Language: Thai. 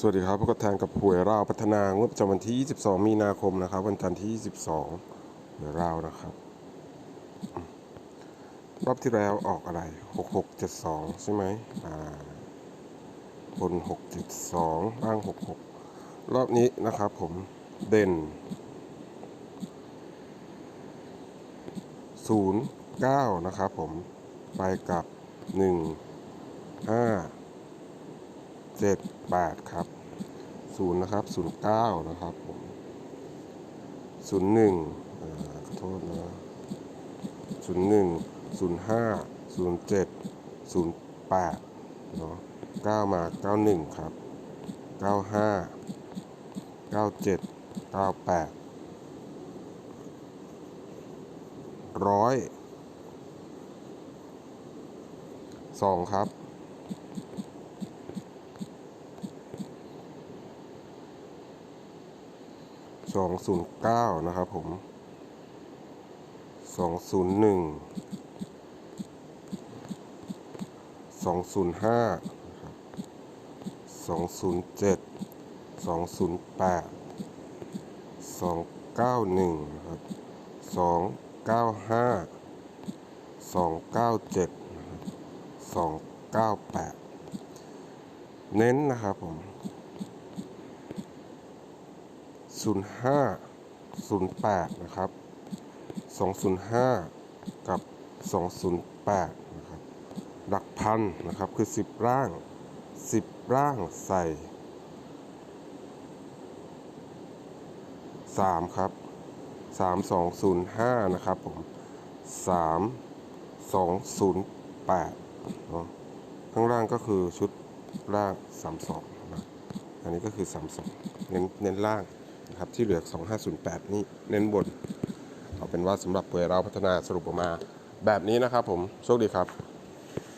สวัสดีครับพบกับแทนกับหวยราวพัฒนางวดประจำวันที่ 22 มีนาคมนะครับ วันจันทร์ที่ 22หวยราวนะครับ รอบที่แล้วออกอะไร 6672 ใช่ไหมอ่าบน672ล่าง 66 รอบนี้นะครับผมเด่น 09 นะครับผมไปกับ 1 5 เจ็ดแปดครับศูนย์นะครับศูนย์เก้านะครับผมศูนย์หนึ่งขอโทษนะศูนย์หนึ่งศูนย์ห้าศูนย์เจ็ดศูนย์แปดเนาะเก้ามาเก้าหนึ่งครับเก้าห้าเก้าเจ็ดเก้าแปดร้อยสองครับ สองศูนย์เก้านะครับผมสองศูนย์หนึ่งสองศูนย์ห้าสองศูนย์เจ็ดสองศูนย์แปดสองเก้าหนึ่งครับสองเก้าห้าสองเก้าเจ็ดสองเก้าแปดเน้นนะครับผม 05 08 นะครับ 205 กับ 208 นะครับ หลักพันนะครับคือ 10 ร่าง 10 ร่างใส่ 3 ครับ 3205 นะครับผม 3208เนาะข้างล่างก็คือชุดล่าง 32นะอันนี้ก็คือ 32 เน้นเน้นล่าง นะครับที่เหลือ 2508 นี่เน้นบนเอาเป็นว่าสำหรับเผยเราพัฒนาสรุปออกมาแบบนี้นะครับผม โชคดีครับ